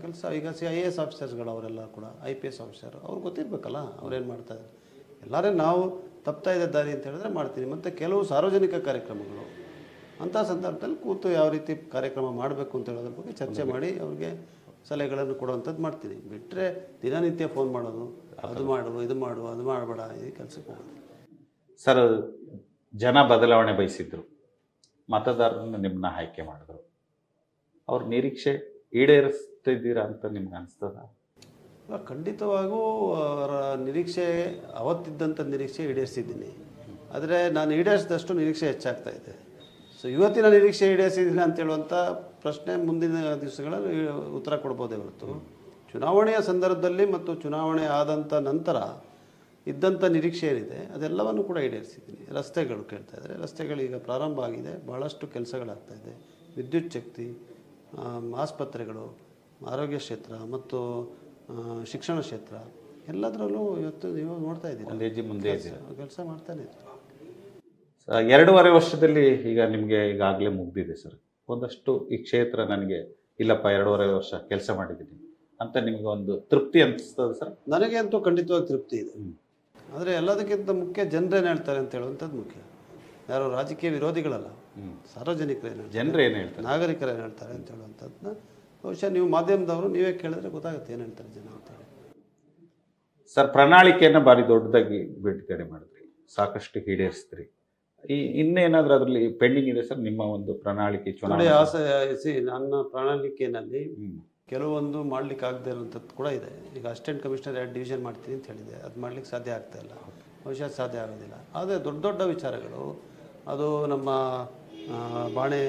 [SPEAKER 3] ಕೆಲಸ ಈಗ ಸಿ ಐ ಎ ಎಸ್ ಆಫೀಸರ್ಸ್ಗಳು ಅವರೆಲ್ಲ ಕೂಡ ಐ ಪಿ ಎಸ್ ಆಫೀಸರ್ ಅವ್ರಿಗೆ ಗೊತ್ತಿರಬೇಕಲ್ಲ ಅವ್ರೇನು ಮಾಡ್ತಾಯಿದ್ದಾರೆ ಎಲ್ಲರೇ ನಾವು ತಪ್ತಾ ಇದೆ ದಾರಿ ಅಂತ ಹೇಳಿದ್ರೆ ಮಾಡ್ತೀನಿ. ಮತ್ತು ಕೆಲವು ಸಾರ್ವಜನಿಕ ಕಾರ್ಯಕ್ರಮಗಳು ಅಂಥ ಸಂದರ್ಭದಲ್ಲಿ ಕೂತು ಯಾವ ರೀತಿ ಕಾರ್ಯಕ್ರಮ ಮಾಡಬೇಕು ಅಂತ ಹೇಳೋದ್ರ ಬಗ್ಗೆ ಚರ್ಚೆ ಮಾಡಿ ಅವ್ರಿಗೆ ಸಲಹೆಗಳನ್ನು ಕೊಡುವಂಥದ್ದು ಮಾಡ್ತೀನಿ. ಬಿಟ್ಟರೆ ದಿನನಿತ್ಯ ಫೋನ್ ಮಾಡೋದು ಅದು ಮಾಡು ಇದು ಮಾಡು ಅದು ಮಾಡಬೇಡ ಈ ಕೆಲಸಕ್ಕೆ ಹೋಗೋದು.
[SPEAKER 2] ಸರ್ ಜನ ಬದಲಾವಣೆ ಬಯಸಿದ್ರು. ಮತದಾರರನ್ನು ನಿಮ್ಮನ್ನ ಆಯ್ಕೆ ಮಾಡಿದ್ರು. ಅವ್ರ ನಿರೀಕ್ಷೆ ಈಡೇರಿಸ್ತಿದ್ದೀರಾ ಅಂತ ನಿಮ್ಗೆ ಅನಿಸ್ತದ?
[SPEAKER 3] ಖಂಡಿತವಾಗೂ ಅವರ ನಿರೀಕ್ಷೆ ಅವತ್ತಿದ್ದಂಥ ನಿರೀಕ್ಷೆ ಈಡೇರಿಸಿದ್ದೀನಿ. ಆದರೆ ನಾನು ಈಡೇರಿಸಿದಷ್ಟು ನಿರೀಕ್ಷೆ ಹೆಚ್ಚಾಗ್ತಾ ಇದೆ. ಸೊ ಇವತ್ತಿನ ನಿರೀಕ್ಷೆ ಈಡೇರಿಸಿದ್ದೀನಿ ಅಂತ ಹೇಳುವಂಥ ಪ್ರಶ್ನೆ ಮುಂದಿನ ದಿವಸಗಳಲ್ಲಿ ಉತ್ತರ ಕೊಡ್ಬೋದೇ ಹೊರತು. ಚುನಾವಣೆಯ ಸಂದರ್ಭದಲ್ಲಿ ಮತ್ತು ಚುನಾವಣೆ ಆದಂಥ ನಂತರ ಇದ್ದಂಥ ನಿರೀಕ್ಷೆ ಏನಿದೆ, ಅದೆಲ್ಲವನ್ನು ಕೂಡ ಈಡೇರಿಸಿದ್ದೀನಿ. ರಸ್ತೆಗಳು ಕೇಳ್ತಾ ಇದ್ದಾರೆ. ರಸ್ತೆಗಳೀಗ ಪ್ರಾರಂಭ ಆಗಿದೆ. ಭಾಳಷ್ಟು ಕೆಲಸಗಳಾಗ್ತಾ ಇದೆ. ವಿದ್ಯುತ್ ಶಕ್ತಿ ಆಸ್ಪತ್ರೆಗಳು, ಆರೋಗ್ಯ ಕ್ಷೇತ್ರ ಮತ್ತು ಶಿಕ್ಷಣ ಕ್ಷೇತ್ರ ಎಲ್ಲದರಲ್ಲೂ ಇವತ್ತು ನೀವು ನೋಡ್ತಾ ಇದ್ದೀರಾ?
[SPEAKER 2] ಮುಂದೆ
[SPEAKER 3] ಕೆಲಸ ಮಾಡ್ತಾನೆ
[SPEAKER 2] ಎರಡೂವರೆ ವರ್ಷದಲ್ಲಿ ಈಗ ನಿಮಗೆ ಈಗಾಗಲೇ ಮುಗ್ದಿದೆ ಸರ್. ಒಂದಷ್ಟು ಈ ಕ್ಷೇತ್ರ ನನಗೆ ಇಲ್ಲಪ್ಪ ಎರಡೂವರೆ ವರ್ಷ ಕೆಲಸ ಮಾಡಿದ್ದೀನಿ ಅಂತ ನಿಮಗೆ ಒಂದು ತೃಪ್ತಿ ಅನಿಸ್ತದೆ ಸರ್?
[SPEAKER 3] ನನಗೆ ಅಂತೂ ಖಂಡಿತವಾಗಿ ತೃಪ್ತಿ ಇದೆ. ಆದರೆ ಎಲ್ಲದಕ್ಕಿಂತ ಮುಖ್ಯ ಜನರೇನು ಹೇಳ್ತಾರೆ ಅಂತ ಹೇಳುವಂಥದ್ದು ಮುಖ್ಯ. ಯಾರು ರಾಜಕೀಯ ವಿರೋಧಿಗಳಲ್ಲ
[SPEAKER 2] ಸಾರ್ವಜನಿಕರೇನು
[SPEAKER 3] ಸಾರ್ವಜನಿಕರು ಏನು ಹೇಳ್ತಾರೆ?
[SPEAKER 2] ಜನರು ಏನು ಹೇಳ್ತಾರೆ?
[SPEAKER 3] ನಾಗರಿಕರು ಏನು ಹೇಳ್ತಾರೆ ಅಂತ ಹೇಳುವಂಥದ್ದನ್ನ ಬಹುಶಃ ನೀವು ಮಾಧ್ಯಮದವರು ನೀವೇ ಕೇಳಿದ್ರೆ ಗೊತ್ತಾಗುತ್ತೆ ಏನು ಹೇಳ್ತಾರೆ ಜನ ಅಂತ
[SPEAKER 2] ಸರ್ ಪ್ರಣಾಳಿಕೆಯನ್ನು ಭಾರಿ ದೊಡ್ಡದಾಗಿ ಬಿಡುಗಡೆ ಮಾಡಿದ್ರಿ ಸಾಕಷ್ಟು ಈಡೇರಿಸಿದ್ರಿ. ಈ ಇನ್ನೇನಾದರೂ ಅದರಲ್ಲಿ ಪೆಂಡಿಂಗ್ ಇದೆ ಸರ್ ನಿಮ್ಮ ಒಂದು ಪ್ರಣಾಳಿಕೆ ಚುನಾವಣೆ?
[SPEAKER 3] ಆಸೆ ಸಿ ನನ್ನ ಪ್ರಣಾಳಿಕೆಯಲ್ಲಿ ಕೆಲವೊಂದು ಮಾಡ್ಲಿಕ್ಕೆ ಆಗದೆ ಇರುವಂಥದ್ದು ಕೂಡ ಇದೆ. ಈಗ ಅಸಿಸ್ಟೆಂಟ್ ಕಮಿಷನರ್ ಎರಡು ಡಿವಿಷನ್ ಮಾಡ್ತೀನಿ ಅಂತ ಹೇಳಿದೆ. ಅದು ಮಾಡ್ಲಿಕ್ಕೆ ಸಾಧ್ಯ ಆಗ್ತಾ ಇಲ್ಲ. ಬಹುಶಃ ಸಾಧ್ಯ ಆಗೋದಿಲ್ಲ. ಆದರೆ ದೊಡ್ಡ ದೊಡ್ಡ ವಿಚಾರಗಳು ಅದು ನಮ್ಮ ಬಾಣೆ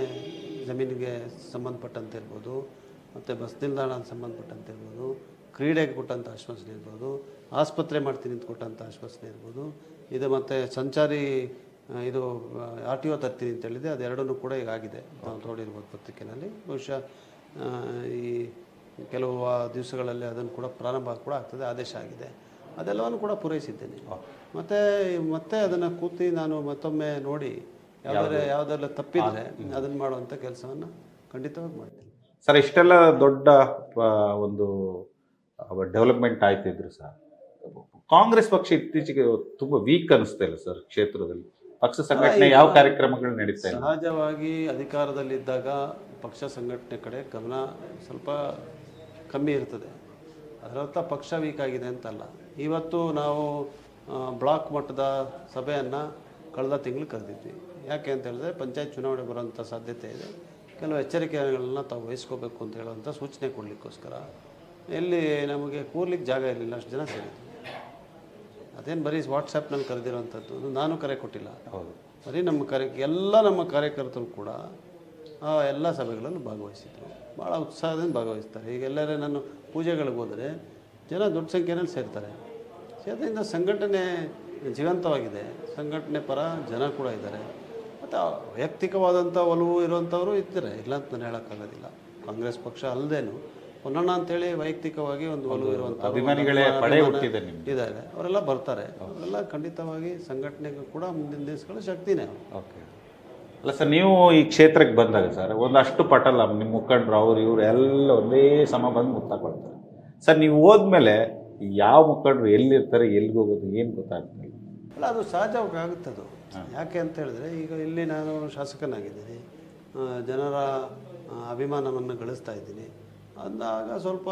[SPEAKER 3] ಜಮೀನಿಗೆ ಸಂಬಂಧಪಟ್ಟಂತೆ ಇರ್ಬೋದು ಮತ್ತು ಬಸ್ ನಿಲ್ದಾಣ ಸಂಬಂಧಪಟ್ಟಂತೆ ಇರ್ಬೋದು ಕ್ರೀಡೆಗೆ ಕೊಟ್ಟಂಥ ಆಶ್ವಾಸನೆ ಇರ್ಬೋದು ಆಸ್ಪತ್ರೆ ಮಾಡ್ತೀನಿ ಅಂತ ಕೊಟ್ಟಂಥ ಆಶ್ವಾಸನೆ ಇರ್ಬೋದು ಇದು ಮತ್ತು ಸಂಚಾರಿ ಇದು ಆರ್ ಟಿ ಒ ತರ್ತೀನಿ ಅಂತ ಹೇಳಿದೆ ಅದೆರಡನ್ನೂ ಕೂಡ ಈಗ ಆಗಿದೆ ನಾವು ನೋಡಿರ್ಬೋದು ಪತ್ರಿಕೆಯಲ್ಲಿ ಬಹುಶಃ ಈ ಕೆಲವು ದಿವಸಗಳಲ್ಲಿ ಅದನ್ನು ಕೂಡ ಪ್ರಾರಂಭ ಕೂಡ ಆಗ್ತದೆ ಆದೇಶ ಆಗಿದೆ. ಅದೆಲ್ಲವನ್ನು ಕೂಡ ಪೂರೈಸಿದ್ದೇನೆ. ಮತ್ತು ಮತ್ತೆ ಅದನ್ನು ಕೂತಿ ನಾನು ಮತ್ತೊಮ್ಮೆ ನೋಡಿ ಯಾವ್ದಾದ್ರೆ ಯಾವುದೆಲ್ಲ ತಪ್ಪಿದ್ರೆ ಅದನ್ನು ಮಾಡುವಂಥ ಕೆಲಸವನ್ನು ಖಂಡಿತವಾಗಿ ಮಾಡ್ತೀನಿ.
[SPEAKER 2] ಸರ್ ಇಷ್ಟೆಲ್ಲ ದೊಡ್ಡ ಒಂದು ಡೆವಲಪ್ಮೆಂಟ್ ಆಯ್ತಿದ್ರು ಸರ್. ಕಾಂಗ್ರೆಸ್ ಪಕ್ಷ ಇತ್ತೀಚೆಗೆ ತುಂಬ ವೀಕ್ ಅನಿಸ್ತಾ ಇಲ್ಲ ಸರ್ ಕ್ಷೇತ್ರದಲ್ಲಿ. ಪಕ್ಷ ಸಂಘಟನೆ ಯಾವ ಕಾರ್ಯಕ್ರಮಗಳು ನಡೀತಾ ಇಲ್ಲ?
[SPEAKER 3] ಸಹಜವಾಗಿ ಅಧಿಕಾರದಲ್ಲಿದ್ದಾಗ ಪಕ್ಷ ಸಂಘಟನೆ ಕಡೆ ಗಮನ ಸ್ವಲ್ಪ ಕಮ್ಮಿ ಇರ್ತದೆ. ಅದರರ್ಥ ಪಕ್ಷ ವೀಕ್ ಆಗಿದೆ ಅಂತಲ್ಲ. ಇವತ್ತು ನಾವು ಬ್ಲಾಕ್ ಮಟ್ಟದ ಸಭೆಯನ್ನು ಕಳೆದ ತಿಂಗಳು ಕರೆದಿದ್ವಿ. ಯಾಕೆ ಅಂತ ಹೇಳಿದ್ರೆ ಪಂಚಾಯತ್ ಚುನಾವಣೆ ಬರುವಂಥ ಸಾಧ್ಯತೆ ಇದೆ. ಕೆಲವು ಎಚ್ಚರಿಕೆಗಳನ್ನ ತಾವು ವಹಿಸ್ಕೋಬೇಕು ಅಂತ ಹೇಳುವಂಥ ಸೂಚನೆ ಕೊಡಲಿಕ್ಕೋಸ್ಕರ ಎಲ್ಲಿ ನಮಗೆ ಕೂರ್ಲಿಕ್ಕೆ ಜಾಗ ಇರಲಿಲ್ಲ ಅಷ್ಟು ಜನ ಸೇರಿದ್ರು. ಅದೇನು ಬರೀ ವಾಟ್ಸಪ್ನಲ್ಲಿ ಕರೆದಿರುವಂಥದ್ದು ಅದು ನಾನು ಕರೆ ಕೊಟ್ಟಿಲ್ಲ.
[SPEAKER 2] ಹೌದು.
[SPEAKER 3] ಬರೀ ನಮ್ಮ ಕಾರ್ಯ ಎಲ್ಲ ನಮ್ಮ ಕಾರ್ಯಕರ್ತರು ಕೂಡ ಆ ಎಲ್ಲ ಸಭೆಗಳಲ್ಲೂ ಭಾಗವಹಿಸಿದ್ರು. ಭಾಳ ಉತ್ಸಾಹದಿಂದ ಭಾಗವಹಿಸ್ತಾರೆ. ಈಗ ಎಲ್ಲರೇ ನಾನು ಪೂಜೆಗಳಿಗೆ ಹೋದರೆ ಜನ ದೊಡ್ಡ ಸಂಖ್ಯೆಯಲ್ಲಿ ಸೇರ್ತಾರೆ. ಸೇರಿದ್ರಿಂದ ಸಂಘಟನೆ ಜೀವಂತವಾಗಿದೆ. ಸಂಘಟನೆ ಪರ ಜನ ಕೂಡ ಇದ್ದಾರೆ. ಮತ್ತು ವೈಯಕ್ತಿಕವಾದಂಥ ಒಲವು ಇರುವಂಥವರು ಇದ್ದಾರೆ ಇಲ್ಲ ಅಂತ ನಾನು ಹೇಳೋಕ್ಕಾಗೋದಿಲ್ಲ. ಕಾಂಗ್ರೆಸ್ ಪಕ್ಷ ಅಲ್ಲದೇನು ಹೊನ್ನಣ್ಣ ಅಂತೇಳಿ ವೈಯಕ್ತಿಕವಾಗಿ ಒಂದು ಒಲವು ಇರುವಂಥ
[SPEAKER 2] ಅಭಿಮಾನಿಗಳೇ
[SPEAKER 3] ಇದ್ದಾರೆ. ಅವರೆಲ್ಲ ಬರ್ತಾರೆ. ಅವರೆಲ್ಲ ಖಂಡಿತವಾಗಿ ಸಂಘಟನೆಗೂ ಕೂಡ ಮುಂದಿನ ದಿವಸಗಳ ಶಕ್ತಿನೇ
[SPEAKER 2] ಓಕೆ. ಅಲ್ಲ ಸರ್ ನೀವು ಈ ಕ್ಷೇತ್ರಕ್ಕೆ ಬಂದಾಗ ಸರ್ ಒಂದಷ್ಟು ಪಟಲ್ಲ ನಿಮ್ಮ ಮುಖಂಡರು ಅವ್ರು ಇವರು ಎಲ್ಲ ಒಂದೇ ಸಮ ಬಂದು ಮುತ್ತಾಕೊಳ್ತಾರೆ. ಸರ್ ನೀವು ಹೋದ್ಮೇಲೆ ಯಾವ ಮುಖಂಡರು ಎಲ್ಲಿರ್ತಾರೆ ಎಲ್ಲಿಗೆ ಹೋಗೋದು ಏನು ಗೊತ್ತಾಗ್ತಿಲ್ಲ.
[SPEAKER 3] ಅಲ್ಲ, ಅದು ಸಹಜವಾಗಿ ಅದು ಯಾಕೆ ಅಂತ ಹೇಳಿದ್ರೆ, ಈಗ ಇಲ್ಲಿ ನಾನು ಶಾಸಕನಾಗಿದ್ದೀನಿ. ಜನರ ಅಭಿಮಾನವನ್ನು ಗಳಿಸ್ತಾ ಇದ್ದೀನಿ. ಅಂದಾಗ ಸ್ವಲ್ಪ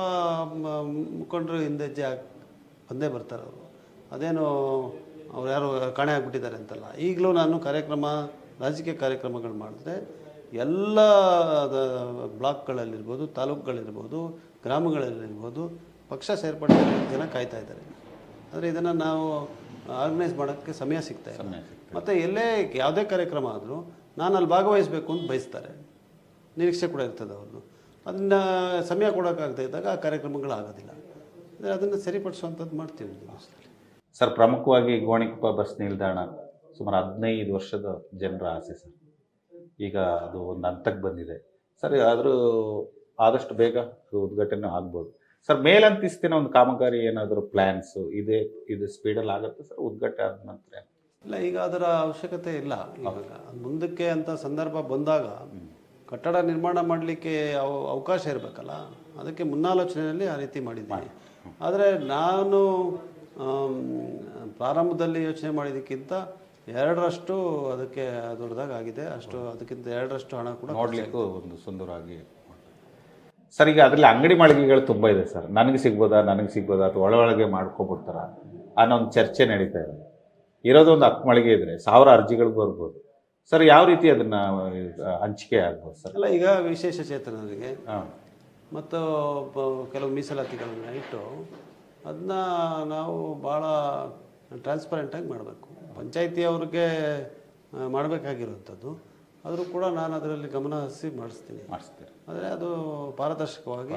[SPEAKER 3] ಮುಖಂಡರು ಹಿಂದೆ ಹೆಜ್ಜೆ ಹಾಕ್ ಬಂದೇ ಬರ್ತಾರೆ ಅವರು. ಅದೇನು, ಅವ್ರು ಯಾರು ಕಾಣೆ ಆಗಿಬಿಟ್ಟಿದ್ದಾರೆ ಅಂತಲ್ಲ. ಈಗಲೂ ನಾನು ಕಾರ್ಯಕ್ರಮ, ರಾಜಕೀಯ ಕಾರ್ಯಕ್ರಮಗಳು ಮಾಡಿದ್ರೆ, ಎಲ್ಲ ಬ್ಲಾಕ್ಗಳಲ್ಲಿರ್ಬೋದು, ತಾಲೂಕುಗಳಿರ್ಬೋದು, ಗ್ರಾಮಗಳಲ್ಲಿರ್ಬೋದು, ಪಕ್ಷ ಸೇರ್ಪಡೆ ಜನ ಕಾಯ್ತಾ ಇದ್ದಾರೆ. ಆದರೆ ಇದನ್ನು ನಾವು ಆರ್ಗನೈಸ್ ಮಾಡೋಕ್ಕೆ ಸಮಯ ಸಿಗ್ತಾ ಇಲ್ಲ. ಮತ್ತು ಎಲ್ಲೇ ಯಾವುದೇ ಕಾರ್ಯಕ್ರಮ ಆದರೂ ನಾನು ಅಲ್ಲಿ ಭಾಗವಹಿಸಬೇಕು ಅಂತ ಬಯಸ್ತಾರೆ. ನಿರೀಕ್ಷೆ ಕೂಡ ಇರ್ತದೆ ಅವ್ರದ್ದು. ಅದನ್ನು ಸಮಯ ಕೊಡೋಕ್ಕಾಗದೇ ಇದ್ದಾಗ ಆ ಕಾರ್ಯಕ್ರಮಗಳು ಆಗೋದಿಲ್ಲ. ಅಂದರೆ ಅದನ್ನು ಸರಿಪಡಿಸುವಂಥದ್ದು ಮಾಡ್ತೀವಿ
[SPEAKER 2] ಸರ್ ಪ್ರಮುಖವಾಗಿ ಗೋಣಿಕೊಪ್ಪ ಬಸ್ ನಿಲ್ದಾಣ ಸುಮಾರು ಹದಿನೈದು ವರ್ಷದ ಜನರ ಆಸೆ ಸರ್. ಈಗ ಅದು ಒಂದು ಹಂತಕ್ಕೆ ಬಂದಿದೆ. ಸರ್ ಆದರೂ ಆದಷ್ಟು ಬೇಗ ಅದು ಉದ್ಘಾಟನೆ ಆಗ್ಬೋದು. ಸರ್ ಮೇಲಂತಿಸ್ತಿನ ಒಂದು ಕಾಮಗಾರಿ ಏನಾದರೂ ಪ್ಲಾನ್ಸ್ ಇದೆ ಇದು ಸ್ಪೀಡಲ್ಲಿ ಆಗುತ್ತೆ ಸರ್ ಉದ್ಘಾಟನೆ ಆದ ನಂತರ?
[SPEAKER 3] ಇಲ್ಲ ಈಗ ಅದರ ಅವಶ್ಯಕತೆ ಇಲ್ಲ. ಇವಾಗ ಮುಂದಕ್ಕೆ ಅಂತ ಸಂದರ್ಭ ಬಂದಾಗ ಕಟ್ಟಡ ನಿರ್ಮಾಣ ಮಾಡಲಿಕ್ಕೆ ಅವಕಾಶ ಇರಬೇಕಲ್ಲ? ಅದಕ್ಕೆ ಮುನ್ನಾಲೋಚನೆಯಲ್ಲಿ ಆ ರೀತಿ ಮಾಡಿದ್ದೀನಿ ಆದರೆ ನಾನು ಪ್ರಾರಂಭದಲ್ಲಿ ಯೋಚನೆ ಮಾಡಿದ್ದಕ್ಕಿಂತ ಎರಡರಷ್ಟು ಅದಕ್ಕೆ ದೊಡ್ಡದಾಗಿ ಆಗಿದೆ ಅಷ್ಟು ಅದಕ್ಕಿಂತ ಎರಡರಷ್ಟು ಹಣ ಕೂಡ
[SPEAKER 2] ನೋಡಲಿಕ್ಕೂ ಒಂದು ಸುಂದರವಾಗಿ ಸರ್ ಈಗ ಅದರಲ್ಲಿ ಅಂಗಡಿ ಮಳಿಗೆಗಳು ತುಂಬ ಇದೆ ಸರ್. ನನಗೆ ಸಿಗ್ಬೋದಾ? ನನಗೆ ಸಿಗ್ಬೋದಾ? ಅಥವಾ ಒಳ ಒಳಗೆ ಮಾಡ್ಕೊಬಿಡ್ತಾರ? ಅನ್ನೋ ಒಂದು ಚರ್ಚೆ ನಡೀತಾ ಇದೆ. ಇರೋದು ಒಂದು ಹತ್ತು ಮಳಿಗೆ ಇದ್ರೆ ಸಾವಿರ ಅರ್ಜಿಗಳು ಬರ್ಬೋದು. ಸರ್ ಯಾವ ರೀತಿ ಅದನ್ನ ಹಂಚಿಕೆ ಆಗ್ಬೋದು ಸರ್?
[SPEAKER 3] ಅಲ್ಲ ಈಗ ವಿಶೇಷ ಚೇತನರಿಗೆ
[SPEAKER 2] ಹಾಂ.
[SPEAKER 3] ಮತ್ತು ಕೆಲವು ಮೀಸಲಾತಿಗಳನ್ನ ಇಟ್ಟು ಅದನ್ನ ನಾವು ಭಾಳ ಟ್ರಾನ್ಸ್ಪರೆಂಟಾಗಿ ಮಾಡಬೇಕು. ಪಂಚಾಯಿತಿ ಅವ್ರಿಗೆ ಮಾಡಬೇಕಾಗಿರುವಂಥದ್ದು. ಆದರೂ ಕೂಡ ನಾನು ಅದರಲ್ಲಿ ಗಮನ ಹರಿಸಿ ಮಾಡಿಸ್ತೀನಿ.
[SPEAKER 2] ಮಾಡಿಸ್ತೀರಿ.
[SPEAKER 3] ಆದರೆ ಅದು ಪಾರದರ್ಶಕವಾಗಿ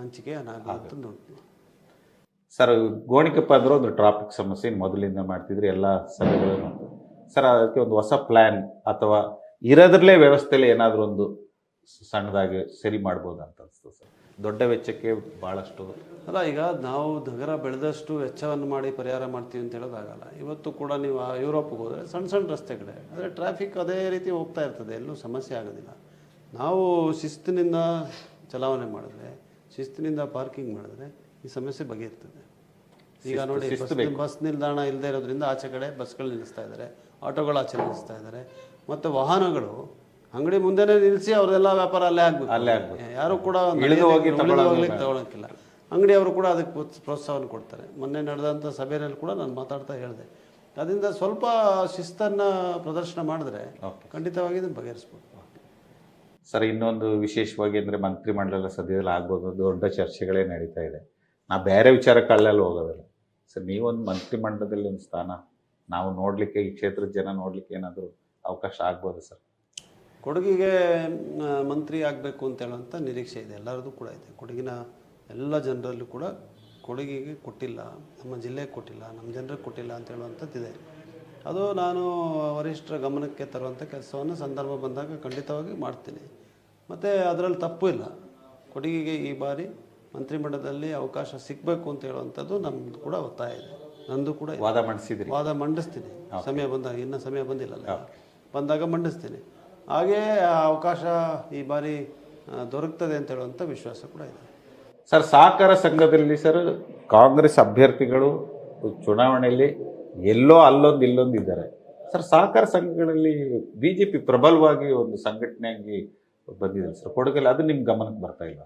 [SPEAKER 3] ಹಂಚಿಕೆ ಆಗುತ್ತೆ. ನೋಡ್ತೀನಿ
[SPEAKER 2] ಸರ್ ಗೋಣಿಕಪ್ಪ ಅಂದ್ರೆ ಒಂದು ಟ್ರಾಫಿಕ್ ಸಮಸ್ಯೆ ಮೊದಲಿಂದ ಮಾಡ್ತಿದ್ರೆ ಎಲ್ಲ ಸಭೆಗಳು ಸರ್ ಅದಕ್ಕೆ ಒಂದು ಹೊಸ ಪ್ಲ್ಯಾನ್ ಅಥವಾ ಇರೋದ್ರಲ್ಲೇ ವ್ಯವಸ್ಥೆಯಲ್ಲಿ ಏನಾದರೂ ಒಂದು ಸಣ್ಣದಾಗಿ ಸರಿ ಮಾಡ್ಬೋದು ಅಂತ ಅನಿಸ್ತದೆ ಸರ್. ದೊಡ್ಡ ವೆಚ್ಚಕ್ಕೆ ಭಾಳಷ್ಟು
[SPEAKER 3] ಅಲ್ಲ ಈಗ ನಾವು ನಗರ ಬೆಳೆದಷ್ಟು ವೆಚ್ಚವನ್ನು ಮಾಡಿ ಪರಿಹಾರ ಮಾಡ್ತೀವಿ ಅಂತ ಹೇಳೋದಾಗಲ್ಲ ಇವತ್ತು ಕೂಡ ನೀವು ಆ ಯುರೋಪ್ಗೆ ಹೋದರೆ ಸಣ್ಣ ಸಣ್ಣ ರಸ್ತೆಗಳೇ. ಆದರೆ ಟ್ರಾಫಿಕ್ ಅದೇ ರೀತಿ ಹೋಗ್ತಾ ಇರ್ತದೆ ಎಲ್ಲೂ ಸಮಸ್ಯೆ ಆಗೋದಿಲ್ಲ. ನಾವು ಶಿಸ್ತಿನಿಂದ ಚಲಾವಣೆ ಮಾಡಿದ್ರೆ ಶಿಸ್ತಿನಿಂದ ಪಾರ್ಕಿಂಗ್ ಮಾಡಿದ್ರೆ ಈ ಸಮಸ್ಯೆ ಬಗೆಯಿರ್ತದೆ ಈಗ ನೋಡಿ ಬಸ್ ಬಸ್ ನಿಲ್ದಾಣ ಇಲ್ಲದೆ ಇರೋದ್ರಿಂದ ಆಚೆ ಕಡೆ ಬಸ್ಗಳು ನಿಲ್ಲಿಸ್ತಾ ಇದ್ದಾರೆ ಆಟೋಗಳು ಆಚೆ ನಿಲ್ಲಿಸ್ತಾ ಇದ್ದಾರೆ. ಮತ್ತು ವಾಹನಗಳು ಅಂಗಡಿ ಮುಂದೆನೇ ನಿಲ್ಲಿಸಿ ಅವ್ರದೆಲ್ಲ ವ್ಯಾಪಾರ ಅಲ್ಲೇ ಆಗ್ಬೇಕು.
[SPEAKER 2] ಅಲ್ಲೇ ಆಗ್ಬೇಕು.
[SPEAKER 3] ಯಾರು ಕೂಡ ತಗೊಳಕ್ಕಿಲ್ಲ
[SPEAKER 2] ಇಳಿದು ಹೋಗಿ
[SPEAKER 3] ಹೋಗ್ಲಿಕ್ಕೆ ತಗೊಳಕ್ಕಿಲ್ಲ ಅಂಗಡಿಯವರು ಕೂಡ ಅದಕ್ಕೆ ಪ್ರೋತ್ಸ- ಪ್ರೋತ್ಸಾಹವನ್ನು ಕೊಡ್ತಾರೆ. ಮೊನ್ನೆ ನಡೆದಂಥ ಸಭೆಯಲ್ಲಿ ಕೂಡ ನಾನು ಮಾತಾಡ್ತಾ ಹೇಳಿದೆ. ಅದರಿಂದ ಸ್ವಲ್ಪ ಶಿಸ್ತನ್ನು ಪ್ರದರ್ಶನ ಮಾಡಿದ್ರೆ ಖಂಡಿತವಾಗಿ ಇದನ್ನು ಬಗೆಹರಿಸ್ಬೋದು.
[SPEAKER 2] ಸರ್ ಇನ್ನೊಂದು ವಿಶೇಷವಾಗಿ ಅಂದರೆ ಮಂತ್ರಿಮಂಡಲ ಸದ್ಯದಲ್ಲಿ ಆಗ್ಬೋದು. ದೊಡ್ಡ ಚರ್ಚೆಗಳೇ ನಡೀತಾ ಇದೆ. ನಾ ಬೇರೆ ವಿಚಾರಕ್ಕೆ ಅಲ್ಲೆಲ್ಲ ಹೋಗೋದಿಲ್ಲ. ಸರ್ ನೀವೊಂದು ಮಂತ್ರಿಮಂಡಲದಲ್ಲಿ ಒಂದು ಸ್ಥಾನ. ನಾವು ನೋಡಲಿಕ್ಕೆ ಈ ಕ್ಷೇತ್ರದ ಜನ ನೋಡಲಿಕ್ಕೆ ಏನಾದರೂ ಅವಕಾಶ ಆಗ್ಬೋದು ಸರ್?
[SPEAKER 3] ಕೊಡಗಿಗೆ ಮಂತ್ರಿ ಆಗಬೇಕು ಅಂತ ಹೇಳುವಂಥ ನಿರೀಕ್ಷೆ ಇದೆ. ಎಲ್ಲರದ್ದು ಕೂಡ ಇದೆ. ಕೊಡಗಿನ ಎಲ್ಲ ಜನರಲ್ಲೂ ಕೂಡ ಕೊಡಗಿಗೆ ಕೊಟ್ಟಿಲ್ಲ. ನಮ್ಮ ಜಿಲ್ಲೆಗೆ ಕೊಟ್ಟಿಲ್ಲ. ನಮ್ಮ ಜನರಿಗೆ ಕೊಟ್ಟಿಲ್ಲ ಅಂತ ಹೇಳುವಂಥದ್ದಿದೆ ಅದು ನಾನು ವರಿಷ್ಠರ ಗಮನಕ್ಕೆ ತರುವಂಥ ಕೆಲಸವನ್ನು ಸಂದರ್ಭ ಬಂದಾಗ ಖಂಡಿತವಾಗಿ ಮಾಡ್ತೀನಿ. ಮತ್ತು ಅದರಲ್ಲಿ ತಪ್ಪು ಇಲ್ಲ. ಕೊಡಗಿಗೆ ಈ ಬಾರಿ ಮಂತ್ರಿಮಂಡಲದಲ್ಲಿ ಅವಕಾಶ ಸಿಗಬೇಕು ಅಂತ ಹೇಳುವಂಥದ್ದು ನಮ್ಮದು ಕೂಡ ಒತ್ತಾಯ ಇದೆ. ನಂದು ಕೂಡ.
[SPEAKER 2] ವಾದ
[SPEAKER 3] ವಾದ ಮಂಡಿಸ್ತೀನಿ. ಸಮಯ ಬಂದಾಗ ಇನ್ನೂ ಸಮಯ ಬಂದಿಲ್ಲ ಬಂದಾಗ ಮಂಡಿಸ್ತೀನಿ. ಹಾಗೆಯೇ ಆ ಅವಕಾಶ ಈ ಬಾರಿ ದೊರಕ್ತದೆ ಅಂತ ಹೇಳುವಂಥ ವಿಶ್ವಾಸ ಕೂಡ ಇದೆ.
[SPEAKER 2] ಸರ್ ಸಹಕಾರ ಸಂಘದಲ್ಲಿ ಸರ್ ಕಾಂಗ್ರೆಸ್ ಅಭ್ಯರ್ಥಿಗಳು ಚುನಾವಣೆಯಲ್ಲಿ ಎಲ್ಲೋ ಅಲ್ಲೊಂದು ಇಲ್ಲೊಂದು ಇದ್ದಾರೆ. ಸರ್ ಸಹಕಾರ ಸಂಘಗಳಲ್ಲಿ ಬಿ ಜೆ ಪಿ ಪ್ರಬಲವಾಗಿ ಒಂದು ಸಂಘಟನೆಯಾಗಿ ಬಂದಿದೆ ಸರ್ ಕೊಡಗಲ್ಲಿ ಅದು ನಿಮ್ಮ ಗಮನಕ್ಕೆ ಬರ್ತಾ ಇಲ್ಲ?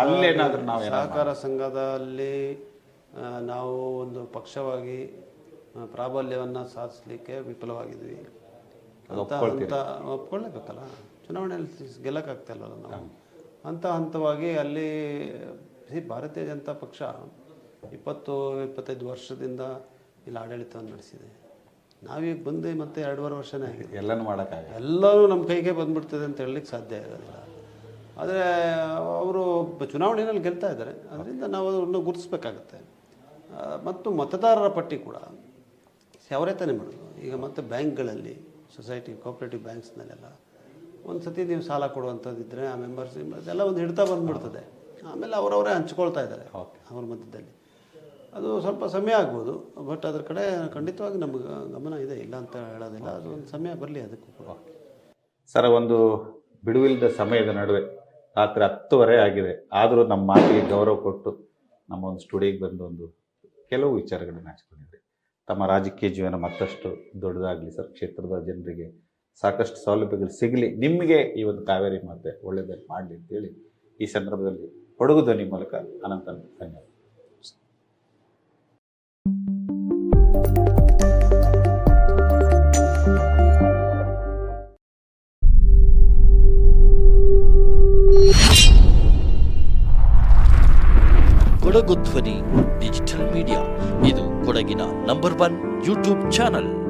[SPEAKER 2] ಅಲ್ಲೇನಾದ್ರೂ ನಾವು
[SPEAKER 3] ಸಹಕಾರ ಸಂಘದಲ್ಲಿ ನಾವು ಒಂದು ಪಕ್ಷವಾಗಿ ಪ್ರಾಬಲ್ಯವನ್ನು ಸಾಧಿಸಲಿಕ್ಕೆ ವಿಫಲವಾಗಿದ್ವಿ. ಒಪ್ಕೊಳ್ಳೇಬೇಕಲ್ಲ ಚುನಾವಣೆಯಲ್ಲಿ ಗೆಲ್ಲಕ್ಕಾಗ್ತಾ ಇಲ್ಲ ನಾವು? ಹಂತ ಹಂತವಾಗಿ ಅಲ್ಲಿ ಭಾರತೀಯ ಜನತಾ ಪಕ್ಷ ಇಪ್ಪತ್ತು ಇಪ್ಪತ್ತೈದು ವರ್ಷದಿಂದ ಇಲ್ಲಿ ಆಡಳಿತವನ್ನು ನಡೆಸಿದೆ. ನಾವೀಗ ಬಂದು ಮತ್ತೆ ಎರಡೂವರೆ ವರ್ಷನೇ ಆಗಿದೆ.
[SPEAKER 2] ಎಲ್ಲನೂ ಮಾಡೋಕ್ಕಾಗ
[SPEAKER 3] ಎಲ್ಲರೂ ನಮ್ಮ ಕೈಗೆ ಬಂದ್ಬಿಡ್ತದೆ ಅಂತ ಹೇಳಲಿಕ್ಕೆ ಸಾಧ್ಯ ಇರೋದಿಲ್ಲ. ಆದರೆ ಅವರು ಚುನಾವಣೆಯಲ್ಲಿ ಗೆಲ್ತಾ ಇದ್ದಾರೆ. ಅದರಿಂದ ನಾವು ಅದನ್ನು ಗುರುತಿಸ್ಬೇಕಾಗತ್ತೆ. ಮತ್ತು ಮತದಾರರ ಪಟ್ಟಿ ಕೂಡ. ಅವರೇ ತಾನೇ ಮಾಡೋದು. ಈಗ ಮತ್ತೆ ಬ್ಯಾಂಕ್ಗಳಲ್ಲಿ ಸೊಸೈಟಿ ಕೋಪ್ರೇಟಿವ್ ಬ್ಯಾಂಕ್ಸ್ನಲ್ಲೆಲ್ಲ ಒಂದು ಸತಿ ನೀವು ಸಾಲ ಕೊಡುವಂಥದ್ದಿದ್ದರೆ ಆ ಮೆಂಬರ್ಸ್ ಎಲ್ಲ ಒಂದು ಹಿಡ್ತಾ ಬಂದುಬಿಡ್ತದೆ. ಆಮೇಲೆ ಅವರವರೇ ಹಂಚ್ಕೊಳ್ತಾ ಇದ್ದಾರೆ ಅವ್ರ ಮಧ್ಯದಲ್ಲಿ. ಅದು ಸ್ವಲ್ಪ ಸಮಯ ಆಗ್ಬೋದು ಬಟ್ ಅದ್ರ ಕಡೆ ಖಂಡಿತವಾಗಿ ನಮಗೆ ಗಮನ ಇದೆ ಇಲ್ಲ ಅಂತ ಹೇಳೋದಿಲ್ಲ. ಅದು ಒಂದು ಸಮಯ ಬರಲಿ ಅದಕ್ಕೂ ಕೂಡ.
[SPEAKER 2] ಸರ್ ಒಂದು ಬಿಡುವಿಲ್ಲದ ಸಮಯದ ನಡುವೆ ರಾತ್ರಿ ಹತ್ತುವರೆ ಆಗಿದೆ. ಆದರೂ ನಮ್ಮ ಮಾತಿಗೆ ಗೌರವ ಕೊಟ್ಟು ನಮ್ಮ ಒಂದು ಸ್ಟುಡಿಯೋಗೆ ಬಂದು ಒಂದು ಕೆಲವು ವಿಚಾರಗಳನ್ನ ಹಂಚ್ಕೊಂಡಿದ್ರಿ ತಮ್ಮ ರಾಜಕೀಯ ಜೀವನ ಮತ್ತಷ್ಟು ದೊಡ್ಡದಾಗಲಿ ಸರ್, ಕ್ಷೇತ್ರದ ಜನರಿಗೆ ಸಾಕಷ್ಟು ಸೌಲಭ್ಯಗಳು ಸಿಗಲಿ. ನಿಮಗೆ ಈ ಒಂದು ಕಾವೇರಿ ಮಾತೆ ಒಳ್ಳೆಯದಾಗಿ ಮಾಡಲಿ ಅಂತೇಳಿ ಈ ಸಂದರ್ಭದಲ್ಲಿ ಕೊಡಗು ಧ್ವನಿ ಮೂಲಕ ಅನಂತ ಧನ್ಯವಾದ.
[SPEAKER 1] ಕೊಡಗು ಧ್ವನಿ ಡಿಜಿಟಲ್ ಮೀಡಿಯಾ ಇದು ಕೊಡಗಿನ ನಂಬರ್ ಒನ್ ಯೂಟ್ಯೂಬ್ ಚಾನಲ್.